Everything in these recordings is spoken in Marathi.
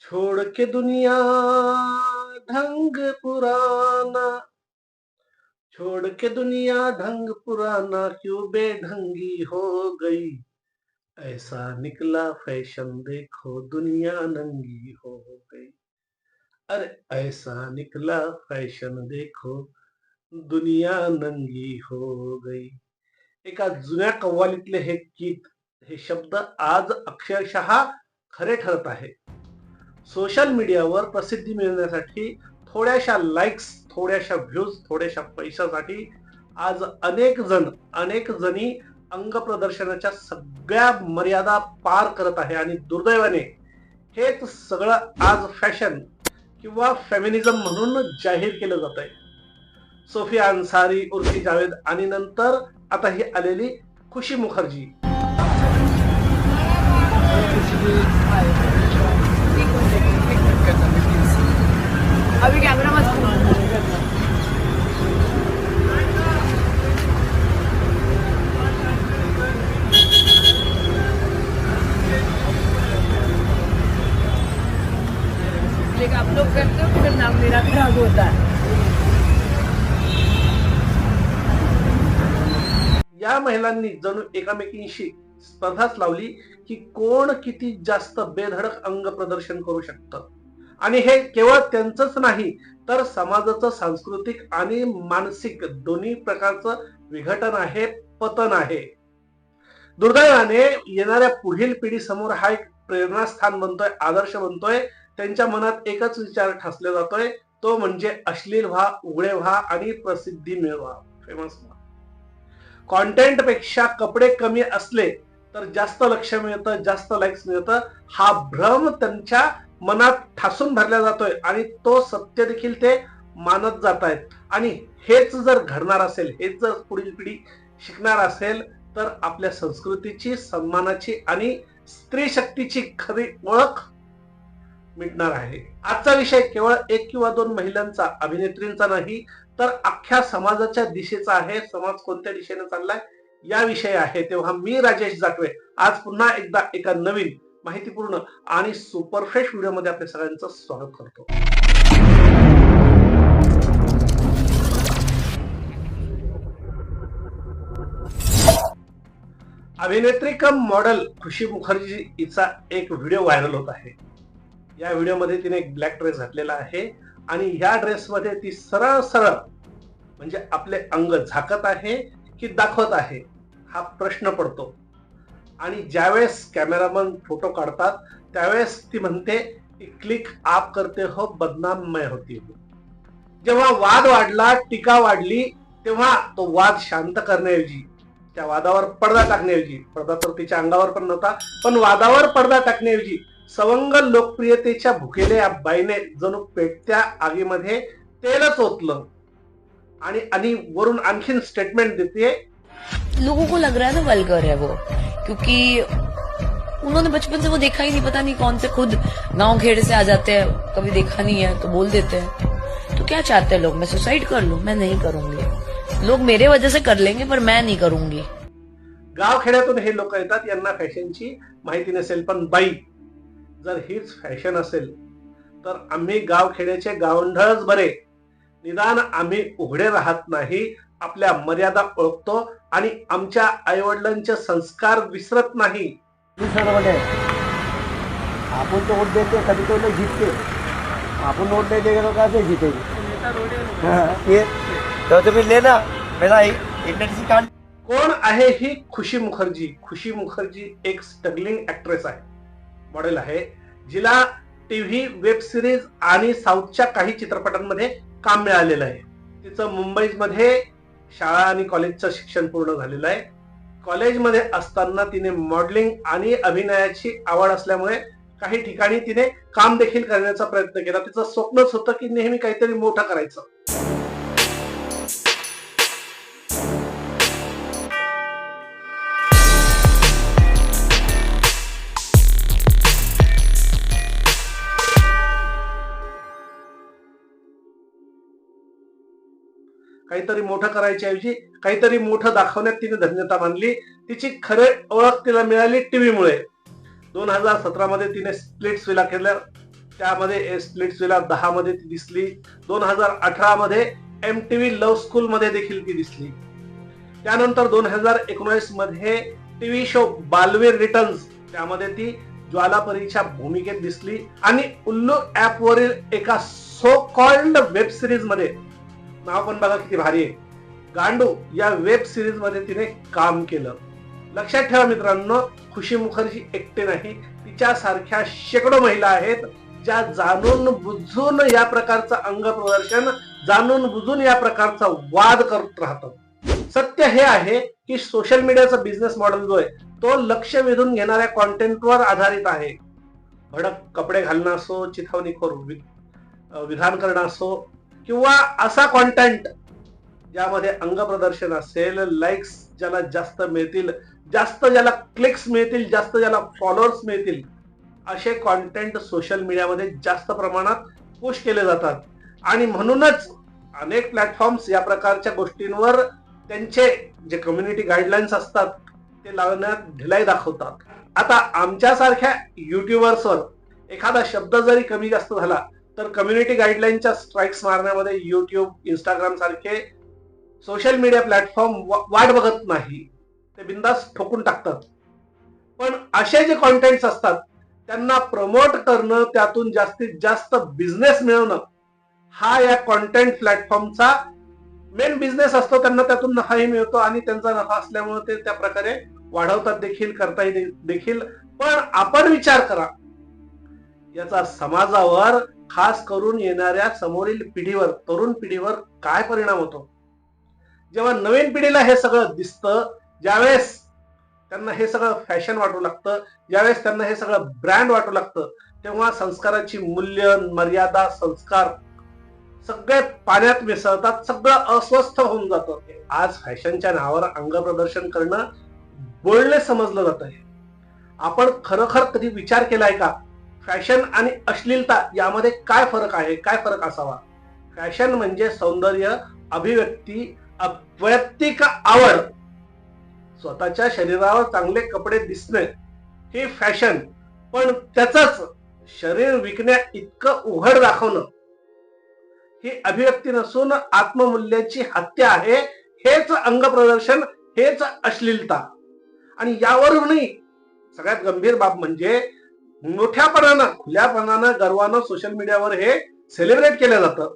छोड़ के दुनिया ढंग पुराना। छोड़ के दुनिया ढंग पुराना क्यों बेढंगी हो गई? ऐसा निकला फैशन देखो दुनिया नंगी हो गई। अरे ऐसा निकला फॅशन देखो दुनिया नंगी हो गई। एका जुन्या कव्वालीतले हे गीत हे शब्द आज अक्षरशः खरे ठरत आहे. सोशल मीडियावर प्रसिद्धी मिळवण्यासाठी थोड्याशा लाईक्स थोड्याशा व्ह्यूज थोड्याशा पैशासाठी आज अनेक जण अनेक जणी अंग प्रदर्शनाच्या सगळ्या मर्यादा पार करत आहे आणि दुर्दैवाने हेच सगळं आज फॅशन किंवा फेमिनिझम म्हणून जाहीर केलं जात आहे. सोफिया अन्सारी उर्फी जावेद आणि नंतर आता ही आलेली खुशी मुखर्जी. अभी कैमरा मत आप लोग करते हो फिर नाम मेरा खराब होता है. या महिलांनी जणू एकामेकींशी स्पर्धाच लावली की कोण किती जास्त बेधडक अंग प्रदर्शन करू शकतं? आणि हे केवळ त्यांचंच नाही तर समाजाचं सांस्कृतिक आणि मानसिक दोन्ही प्रकारचं विघटन आहे पतन आहे. दुर्दैवाने येणाऱ्या पुढील पिढी समोर हा एक प्रेरणास्थान बनतोय आदर्श बनतोय. त्यांच्या मनात एकच विचार ठासला जातोय तो म्हणजे अश्लील व्हा उघडे व्हा आणि प्रसिद्धी मिळवा. फेमस व्हा कॉन्टेंटपेक्षा कपडे कमी असले तर जास्त लक्ष मिळतं जास्त लाईक्स मिळतं. हा भ्रम त्यांच्या मनात ठासून भरला जातोय आणि तो सत्य देखील ते मानत जात आहेत आणि हेच जर घडणार असेल हेच जर पुढील पिढी शिकणार असेल तर आपल्या संस्कृतीची सन्मानाची आणि स्त्री शक्तीची खरी ओळख मिटणार आहे. आजचा विषय केवळ एक किंवा दोन महिलांचा अभिनेत्रींचा नाही तर अख्ख्या समाजाच्या दिशेचा आहे. समाज कोणत्या दिशेने चाललाय? या विषय आहे. तेव्हा मी राजेश जाटवे. आज पुन्हा एकदा एका नवीन माहितीपूर्ण आणि सुपरफ्रेश व्हिडिओमध्ये आपल्या सगळ्यांचं स्वागत करतो. अभिनेत्री कम मॉडेल खुशी मुखर्जी हिचा एक व्हिडिओ व्हायरल होत आहे. या व्हिडिओमध्ये तिने एक ब्लॅक ड्रेस घातलेला आहे आणि या ड्रेसमध्ये ती सरळ सरळ म्हणजे आपले अंग झाकत आहे की दाखवत आहे हा प्रश्न पडतो. आणि ज्यावेळेस कॅमेरामन फोटो काढतात त्यावेळेस ती म्हणते क्लिक आप करते हो बदनाममय होती जेव्हा वाद वाढला टीका वाढली तेव्हा तो वाद शांत करण्याऐवजी त्या वादावर पडदा टाकण्याऐवजी पडदा तर तिच्या अंगावर पण नव्हता पण वादावर पडदा टाकण्याऐवजी सवंग लोकप्रियतेच्या भुकेल्या या बाईने जणू पेटत्या आगीमध्ये तेलच ओतलं. आणि आणि वरून आणखीन स्टेटमेंट देते लोगों को लग रहा है ना वल्गर है वो क्योंकि उन्होंने बचपन से वो देखा ही नहीं पता नहीं कौन से खुद गांव खेड़े से आ जाते हैं कभी देखा नहीं है तो बोल देते हैं। तो क्या चाहते हैं लोग? मैं सुसाइड कर लू? मैं नहीं करूंगी। लोग मेरे वजह से कर लेंगे पर मैं नहीं करूंगी। गाव खेड्यातून हे लोक येतात यांना फॅशनची माहिती नसेल पण बाई जर हीच फॅशन असेल तर आम्ही गाव खेड्याचे गावंढळच बरे. निदान आम्ही उघडे राहत नाही आपल्या मर्यादा ओळखतो आणि आमच्या आईवडिलांचे संस्कार विसरत नाही. आपण तो वोट देते कभी तो जीतते आपण वोट नहीं देंगे तो कैसे जीतेंगे ये. तो तुम्हें लेना मेरा इंडस्ट्री कार्ड कोण आहे ही खुशी मुखर्जी? खुशी मुखर्जी एक स्ट्रगलिंग ऍक्ट्रेस आहे. मॉडेल आहे. जिला टीव्ही वेब सिरीज आणि साऊथच्या काही चित्रपटांमध्ये काम मिळालेलं आहे. तिचं मुंबईमध्ये शाळा आणि कॉलेजचं शिक्षण पूर्ण झालेलं आहे. कॉलेजमध्ये असताना तिने मॉडेलिंग आणि अभिनयाची आवड असल्यामुळे काही ठिकाणी तिने काम देखील करण्याचा प्रयत्न केला. तिचं स्वप्नच होतं की नेहमी काहीतरी मोठं करायचं. काहीतरी मोठं करायच्या ऐवजी काहीतरी मोठं दाखवण्यात तिने धन्यता मानली. तिची खरे ओळख तिला मिळाली टीव्हीमुळे. दोन हजार सतरामध्ये तिने स्प्लिट्स विला केलं त्यामध्ये स्प्लिट्सविला दहा मध्ये ती दिसली. दोन हजार अठरा मध्ये एम टी व्ही लव्ह स्कूलमध्ये देखील ती दिसली. त्यानंतर दोन हजार एकोणीसमध्ये टीव्ही शो बालवीर रिटर्न्स त्यामध्ये ती ज्वालापरीच्या भूमिकेत दिसली. आणि उल्लू ॲपवरील एका सो कॉल्ड वेब सिरीजमध्ये नाव पण बघा किती भारी आहे. गांडू या वेब सिरीजमध्ये तिने काम केलं. लक्षात ठेवा मित्रांनो खुशी मुखर्जी एकटे नाही. तिच्या सारख्या शेकडो महिला आहेत ज्या जाणून बुजून या प्रकारचं अंग प्रदर्शन जाणून बुजून या प्रकारचा वाद करत राहतात. सत्य हे आहे की सोशल मीडियाचा बिझनेस मॉडेल जो आहे तो लक्ष वेधून घेणाऱ्या कॉन्टेंटवर आधारित आहे. भडक कपडे घालणं असो चिथावणीखोर करून विधान करणं असो किंवा असा कॉन्टेंट ज्यामध्ये अंग प्रदर्शन असेल लाईक्स ज्याला जास्त मिळतील जास्त ज्याला क्लिक्स मिळतील जास्त ज्याला फॉलोअर्स मिळतील असे कॉन्टेंट सोशल मीडियामध्ये जास्त प्रमाणात पुश केले जातात. आणि म्हणूनच अनेक प्लॅटफॉर्म्स या प्रकारच्या गोष्टींवर त्यांचे जे कम्युनिटी गाईडलाईन्स असतात ते लावण्यात ढिलाई दाखवतात. आता आमच्यासारख्या युट्युबर्सवर एखादा शब्द जरी कमी जास्त झाला तर कम्युनिटी गाईडलाईनच्या स्ट्राईक्स मारण्यामध्ये युट्यूब इंस्टाग्राम सारखे सोशल मीडिया प्लॅटफॉर्म वाट बघत नाही. ते बिंदास ठोकून टाकतात. पण असे जे कॉन्टेंट्स असतात त्यांना प्रमोट करणं त्यातून जास्तीत जास्त बिझनेस मिळवणं हा या कॉन्टेंट प्लॅटफॉर्मचा मेन बिझनेस असतो. त्यांना त्यातून नफाही मिळतो आणि त्यांचा नफा असल्यामुळे ते त्या प्रकारे वाढवतात देखील करताही देखील. पण आपण विचार करा. याचा समाजावर खास करून येणाऱ्या समोरील पिढीवर तरुण पिढीवर काय परिणाम होतो? जेव्हा नवीन पिढीला हे सगळं दिसतं ज्यावेळेस त्यांना हे सगळं फॅशन वाटू लागतं ज्यावेळेस त्यांना हे सगळं ब्रँड वाटू लागतं तेव्हा संस्काराची मूल्य मर्यादा संस्कार सगळे पाण्यात मिसळतात सगळं अस्वस्थ होऊन जातं. आज फॅशनच्या नावावर अंग प्रदर्शन करणं बोलणे समजलं जात आहे आपण खरोखर कधी विचार केलाय का? फॅशन आणि अश्लीलता यामध्ये काय फरक आहे? काय फरक असावा? फॅशन म्हणजे सौंदर्य अभिव्यक्ती वैयक्तिक आवड. स्वतःच्या शरीरावर चांगले कपडे दिसणे हे फॅशन पण त्याच शरीर विकण्या इतकं उघड दाखवणं. ही अभिव्यक्ती नसून आत्ममूल्याची हत्या आहे हेच अंग प्रदर्शन हेच अश्लीलता. आणि यावरूनही सगळ्यात गंभीर बाब म्हणजे मोठ्यापणानं खुल्यापणानं गर्वानं सोशल मीडियावर हे सेलिब्रेट केलं जातं.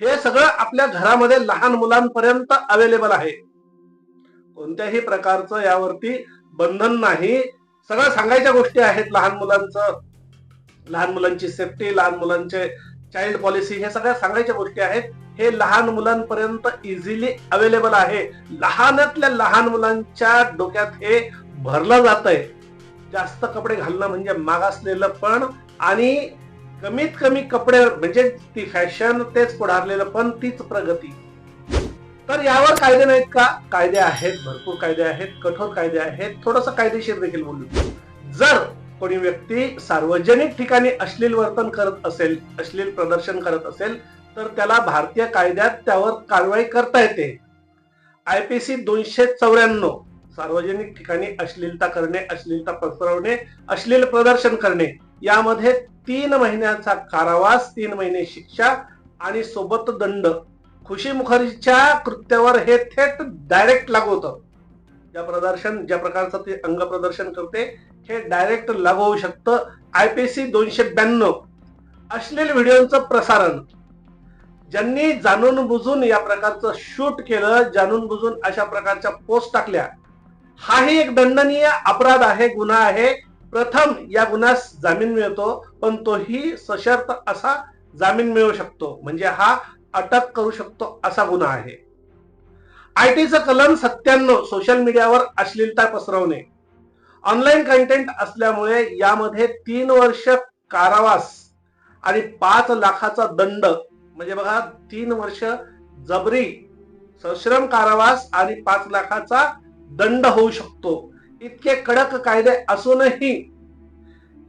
हे सगळं आपल्या घरामध्ये लहान मुलांपर्यंत अवेलेबल आहे. कोणत्याही प्रकारचं यावरती बंधन नाही. सगळं सांगायच्या गोष्टी आहेत लहान मुलांचं. लहान मुलांची सेफ्टी लहान मुलांचे चाइल्ड पॉलिसी हे सगळ्या सांगायच्या गोष्टी आहेत. हे लहान मुलांपर्यंत इझिली अवेलेबल आहे. लहानातल्या लहान मुलांच्या डोक्यात हे भरलं जात आहे जास्त कपडे घालणं म्हणजे मागासलेलं पण आणि कमीत कमी कपडे म्हणजे ती फॅशन तेच पुढारलेलं पण तीच प्रगती. तर यावर कायदे नाहीत का? कायदे आहेत भरपूर कायदे आहेत कठोर कायदे आहेत थोडस कायदेशीर देखील बोलू. जर कोणी व्यक्ती सार्वजनिक ठिकाणी अश्लील वर्तन करत असेल अश्लील प्रदर्शन करत असेल तर त्याला भारतीय कायद्यात त्यावर कारवाई करता येते. आय पी सी दोनशे चौऱ्याण्णव सार्वजनिक ठिकाणी अश्लीलता करणे अश्लीलता पसरवणे अश्लील प्रदर्शन करणे यामध्ये तीन महिन्याचा कारावास तीन महिने शिक्षा आणि सोबत दंड. खुशी मुखर्जीच्या कृत्यावर हे थेट डायरेक्ट लागू होतं. ज्या प्रदर्शन ज्या प्रकारचं ते अंग प्रदर्शन करते हे डायरेक्ट लागू होऊ शकतं. आय पी सी दोनशे ब्याण्णव. अश्लील व्हिडिओचं प्रसारण. ज्यांनी जाणून बुजून या प्रकारचं शूट केलं जाणून बुजून अशा प्रकारच्या पोस्ट टाकल्या हाही एक दंडनीय अपराध आहे गुन्हा आहे. प्रथम या गुन्ह्यास जामीन मिळतो पण तोही सशर्त असा जामीन मिळू शकतो. म्हणजे हा अटक करू शकतो असा गुन्हा आहे. आय टीचं कलम सत्त्याण्णव सोशल मीडियावर अश्लीलता पसरवणे. ऑनलाईन कंटेंट असल्यामुळे यामध्ये तीन वर्ष कारावास आणि पाच लाखाचा दंड म्हणजे बघा तीन वर्ष जबरी सश्रम कारावास आणि पाच लाखाचा दंड होऊ शकतो. इतके कडक कायदे असूनही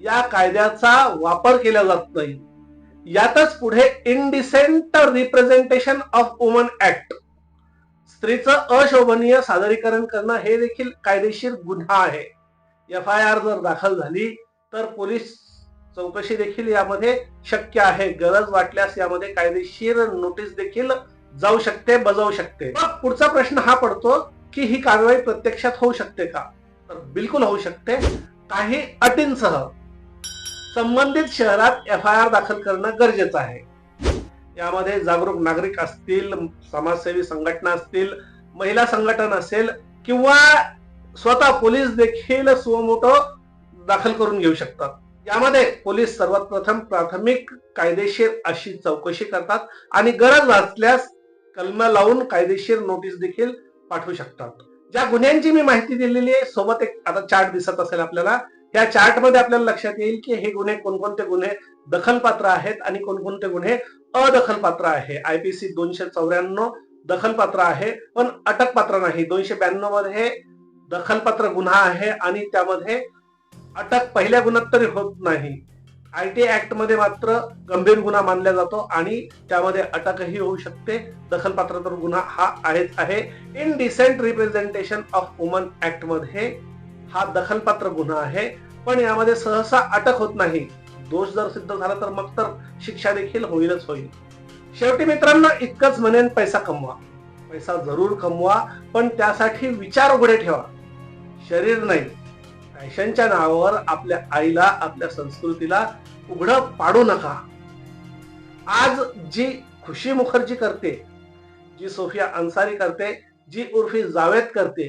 या कायद्याचा वापर केला जात नाही. यातच पुढे indecent representation of woman act स्त्रीचं अशोभनीय सादरीकरण करणं हे देखील कायदेशीर गुन्हा आहे. एफ आय आर जर दाखल झाली तर पोलीस चौकशी देखील यामध्ये शक्य आहे. गरज वाटल्यास यामध्ये कायदेशीर नोटीस देखील जाऊ शकते बजावू शकते. पुढचा प्रश्न हा पडतो की ही कारवाई प्रत्यक्षात होऊ शकते का? तर बिलकुल होऊ शकते. काही अटींसह संबंधित शहरात एफ आय आर दाखल करणं गरजेचं आहे. यामध्ये जागरूक नागरिक असतील समाजसेवी संघटना असतील महिला संघटन असेल किंवा स्वतः पोलीस देखील सुमोटो दाखल करून घेऊ शकतात. यामध्ये पोलीस सर्वात प्रथम प्राथमिक कायदेशीर अशी चौकशी करतात आणि गरज असल्यास कलम लावून कायदेशीर नोटीस देखील पाठवू शकतात. ज्या गुन्ह्यांची मी माहिती दिलेली आहे सोबत एक आता चार्ट दिसत असेल आपल्याला. या चार्टमध्ये आपल्याला लक्षात येईल की हे गुन्हे कोणकोणते गुन्हे दखलपात्र आहेत आणि कोणकोणते गुन्हे अदखलपात्र आहे. आयपीसी दोनशे चौऱ्याण्णव दखलपात्र आहे पण अटकपात्र नाही. दोनशे ब्याण्णवमध्ये दखलपात्र गुन्हा आहे आणि त्यामध्ये अटक पहिल्या गुन्ह्यात तरी होत नाही. आय टी ऍक्टमध्ये मात्र गंभीर गुन्हा मानला जातो आणि त्यामध्ये अटकही होऊ शकते. दखलपात्र तर गुन्हा हा आहेच आहे. Indecent representation of woman ऍक्टमध्ये हा दखलपात्र गुन्हा आहे. पण यामध्ये सहसा अटक होत नाही. दोष जर सिद्ध झाला तर मग तर शिक्षा देखील होईलच होईल. शेवटी मित्रांनो इतकंच म्हणेन पैसा कमवा. पैसा जरूर कमवा पण त्यासाठी विचार उघडे ठेवा. शरीर नाही. फॅशनच्या नावावर आपल्या आईला आपल्या संस्कृतीला उघडं पाडू नका. आज जी खुशी मुखर्जी करते जी सोफिया अन्सारी करते जी उर्फी जावेद करते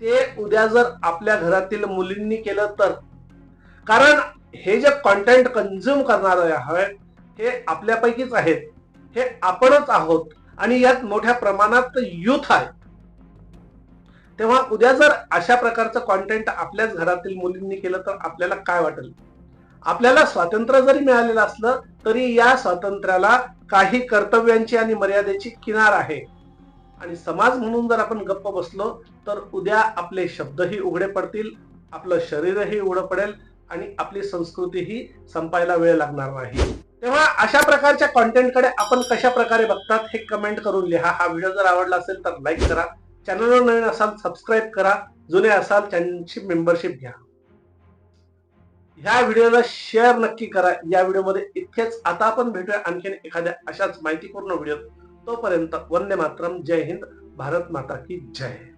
ते उद्या जर आपल्या घरातील मुलींनी केलं तर. कारण हे जे कॉन्टेंट कन्झ्युम करणार हवे हे आपल्यापैकीच आहेत. हे आपणच आहोत आणि यात मोठ्या प्रमाणात युथ आहे. तेव्हा उद्या जर अशा प्रकारचं कॉन्टेंट आपल्याच घरातील मुलींनी केलं तर आपल्याला काय वाटेल? आपल्याला स्वातंत्र्य जरी मिळालेलं असलं तरी या स्वातंत्र्याला काही कर्तव्यांची आणि मर्यादेची किनार आहे. आणि समाज म्हणून जर आपण गप्प बसलो तर उद्या आपले शब्दही उघडे पडतील आपलं शरीरही उघडं पडेल आणि आपली संस्कृतीही संपायला वेळ लागणार नाही. तेव्हा अशा प्रकारच्या कॉन्टेंटकडे आपण कशा प्रकारे बघतात हे कमेंट करून लिहा. हा व्हिडिओ जर आवडला असेल तर लाईक करा. चॅनलवर नवीन असाल सबस्क्राईब करा. जुने असाल त्यांची मेंबरशिप घ्या. ह्या व्हिडिओला शेअर नक्की करा. या व्हिडिओमध्ये इतकेच. आता आपण भेटूया आणखीन एखाद्या अशाच माहितीपूर्ण व्हिडिओ तोपर्यंत वंदे मातरम. जय हिंद. भारत माता की जय.